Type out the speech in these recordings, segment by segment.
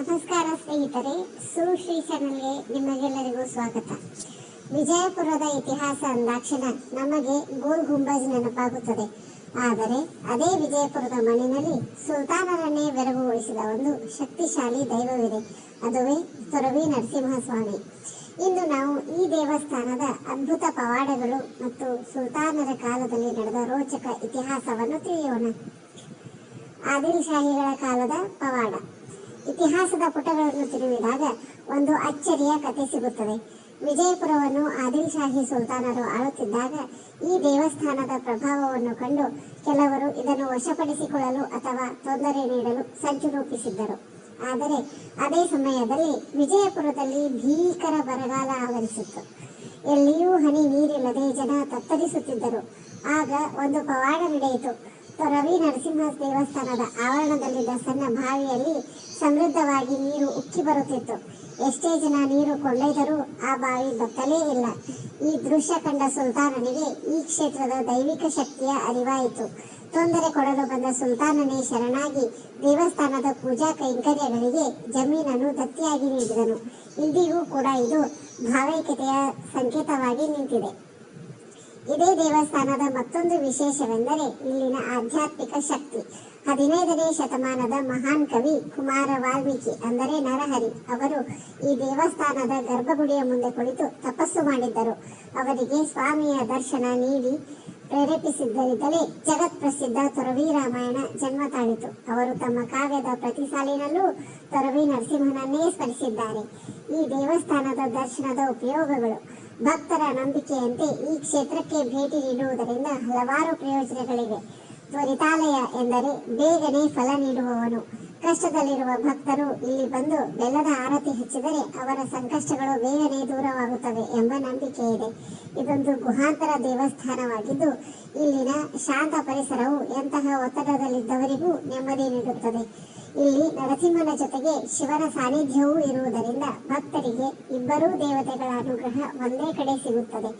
ನಮಸ್ಕಾರ ಸ್ನೇಹಿತರೆ ಸುಶ್ರೀ ಚಾನಲ್ಗೆ ನಿಮಗೆಲ್ಲರಿಗೂ ಸ್ವಾಗತ. ವಿಜಯಪುರದ ಇತಿಹಾಸ ಅಂದಾಕ್ಷಣ ನಮಗೆ ಗೋಲ್ ಗುಂಬಜ್ ನೆನಪಾಗುತ್ತದೆ. ಆದರೆ ಅದೇ ವಿಜಯಪುರದ ಮಣ್ಣಿನಲ್ಲಿ ಸುಲ್ತಾನರನ್ನೇ ಬೆರಗುಗೊಳಿಸಿದ ಒಂದು ಶಕ್ತಿಶಾಲಿ ದೈವವಿದೆ, ಅದುವೇ ತೊರವಿ ನರಸಿಂಹಸ್ವಾಮಿ. ಇಂದು ನಾವು ಈ ದೇವಸ್ಥಾನದ ಅದ್ಭುತ ಪವಾಡಗಳು ಮತ್ತು ಸುಲ್ತಾನರ ಕಾಲದಲ್ಲಿ ನಡೆದ ರೋಚಕ ಇತಿಹಾಸವನ್ನು ತಿಳಿಯೋಣ. ಆದಿಲ್ ಶಾಹಿಗಳ ಕಾಲದ ಪವಾಡ. ಇತಿಹಾಸದ ಪುಟಗಳನ್ನು ತಿರುವಿದಾಗ ಒಂದು ಅಚ್ಚರಿಯ ಕಥೆ ಸಿಗುತ್ತದೆ. ವಿಜಯಪುರವನ್ನು ಆದಿಲ್ ಶಾಹಿ ಸುಲ್ತಾನರು ಆಳುತ್ತಿದ್ದಾಗ ಈ ದೇವಸ್ಥಾನದ ಪ್ರಭಾವವನ್ನು ಕಂಡು ಕೆಲವರು ಇದನ್ನು ವಶಪಡಿಸಿಕೊಳ್ಳಲು ಅಥವಾ ತೊಂದರೆ ನೀಡಲು ಸಂಚು ರೂಪಿಸಿದ್ದರು. ಆದರೆ ಅದೇ ಸಮಯದಲ್ಲಿ ವಿಜಯಪುರದಲ್ಲಿ ಭೀಕರ ಬರಗಾಲ ಆವರಿಸಿತ್ತು. ಎಲ್ಲಿಯೂ ಹನಿ ನೀರಿಲ್ಲದೆ ಜನ ತತ್ತರಿಸುತ್ತಿದ್ದರು. ಆಗ ಒಂದು ಪವಾಡ ನಡೆಯಿತು. ರವಿ ನರಸಿಂಹ ದೇವಸ್ಥಾನದ ಆವರಣದಲ್ಲಿದ್ದ ಸಣ್ಣ ಬಾವಿಯಲ್ಲಿ ಸಮೃದ್ಧವಾಗಿ ನೀರು ಉಕ್ಕಿ ಬರುತ್ತಿತ್ತು. ಎಷ್ಟೇ ಜನ ನೀರು ಕೊಳ್ಳೆದರೂ ಆ ಬಾವಿ ಬತ್ತಲೇ ಇಲ್ಲ. ಈ ದೃಶ್ಯ ಕಂಡ ಸುಲ್ತಾನನಿಗೆ ಈ ಕ್ಷೇತ್ರದ ದೈವಿಕ ಶಕ್ತಿಯ ಅರಿವಾಯಿತು. ತೊಂದರೆ ಕೊಡಲು ಬಂದ ಸುಲ್ತಾನನೇ ಶರಣಾಗಿ ದೇವಸ್ಥಾನದ ಪೂಜಾ ಕೈಂಕರ್ಯಗಳಿಗೆ ಜಮೀನನ್ನು ದತ್ತಿಯಾಗಿ ನೀಡಿದನು. ಇಂದಿಗೂ ಕೂಡ ಇದು ಭಾವೈಕ್ಯತೆಯ ಸಂಕೇತವಾಗಿ ನಿಂತಿದೆ. ಇದೇ ದೇವಸ್ಥಾನದ ಮತ್ತೊಂದು ವಿಶೇಷವೆಂದರೆ ಇಲ್ಲಿನ ಆಧ್ಯಾತ್ಮಿಕ ಶಕ್ತಿ. ಹದಿನೈದನೇ ಶತಮಾನದ ಮಹಾನ್ ಕವಿ ಕುಮಾರ ವಾಲ್ಮೀಕಿ ಅಂದರೆ ನರಹರಿ ಅವರು ಈ ದೇವಸ್ಥಾನದ ಗರ್ಭಗುಡಿಯ ಮುಂದೆ ಕುಳಿತು ತಪಸ್ಸು ಮಾಡಿದ್ದರು. ಅವರಿಗೆ ಸ್ವಾಮಿಯ ದರ್ಶನ ನೀಡಿ ಪ್ರೇರೇಪಿಸಿದ್ದರಿಂದಲೇ ಜಗತ್ ಪ್ರಸಿದ್ಧ ತೊರವಿ ರಾಮಾಯಣ ಜನ್ಮ ತಾಳಿತು ಅವರು ತಮ್ಮ ಕಾವ್ಯದ ಪ್ರತಿ ಸಾಲಿನಲ್ಲೂ ತೊರವಿ ನರಸಿಂಹನನ್ನೇ ಸ್ಮರಿಸಿದ್ದಾರೆ. ಈ ದೇವಸ್ಥಾನದ ದರ್ಶನದ ಉಪಯೋಗಗಳು ಭಕ್ತರ ನಂಬಿಕೆಯಂತೆ ಈ ಕ್ಷೇತ್ರಕ್ಕೆ ಭೇಟಿ ನೀಡುವುದರಿಂದ ಹಲವಾರು ಪ್ರಯೋಜನಗಳಿವೆ. ತ್ವರಿತಾಲಯ ಎಂದರೆ ಬೇಗನೆ ಫಲ ನೀಡುವವನು. ಕಷ್ಟದಲ್ಲಿರುವ ಭಕ್ತರು ಇಲ್ಲಿ ಬಂದು ಬೆಲ್ಲದ ಆರತಿ ಹೆಚ್ಚಿದರೆ ಅವರ ಸಂಕಷ್ಟಗಳು ಬೇಗನೆ ದೂರವಾಗುತ್ತವೆ ಎಂಬ ನಂಬಿಕೆ ಇದೆ. ಇದೊಂದು ಗುಹಾಂತರ ದೇವಸ್ಥಾನವಾಗಿದ್ದು, ಇಲ್ಲಿನ ಶಾಂತ ಪರಿಸರವು ಎಂತಹ ಒತ್ತಡದಲ್ಲಿದ್ದವರಿಗೂ ನೆಮ್ಮದಿ ನೀಡುತ್ತದೆ. ಇಲ್ಲಿ ನರಸಿಂಹನ ಜೊತೆಗೆ ಶಿವನ ಸಾನ್ನಿಧ್ಯವೂ ಇರುವುದರಿಂದ ಭಕ್ತರಿಗೆ ಇಬ್ಬರೂ ದೇವತೆಗಳ ಅನುಗ್ರಹ ಒಂದೇ ಕಡೆ ಸಿಗುತ್ತದೆ.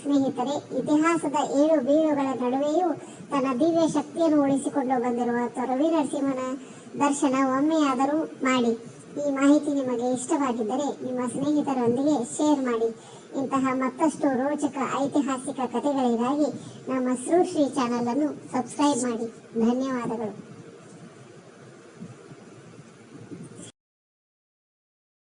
ಸ್ನೇಹಿತರೆ, ಇತಿಹಾಸದ ಏಳು ಬೀಳುಗಳ ನಡುವೆಯೂ ತನ್ನ ದಿವ್ಯ ಶಕ್ತಿಯನ್ನು ಉಳಿಸಿಕೊಂಡು ಬಂದಿರುವ ತೊರವಿ ನರಸಿಂಹನ ದರ್ಶನ ಒಮ್ಮೆಯಾದರೂ ಮಾಡಿ. ಈ ಮಾಹಿತಿ ನಿಮಗೆ ಇಷ್ಟವಾಗಿದ್ದರೆ ನಿಮ್ಮ ಸ್ನೇಹಿತರೊಂದಿಗೆ ಶೇರ್ ಮಾಡಿ. ಇಂತಹ ಮತ್ತಷ್ಟು ರೋಚಕ ಐತಿಹಾಸಿಕ ಕಥೆಗಳಿಗಾಗಿ ನಮ್ಮ ಶ್ರೀ ಚಾನಲ್ ಅನ್ನು ಸಬ್ಸ್ಕ್ರೈಬ್ ಮಾಡಿ. ಧನ್ಯವಾದಗಳು.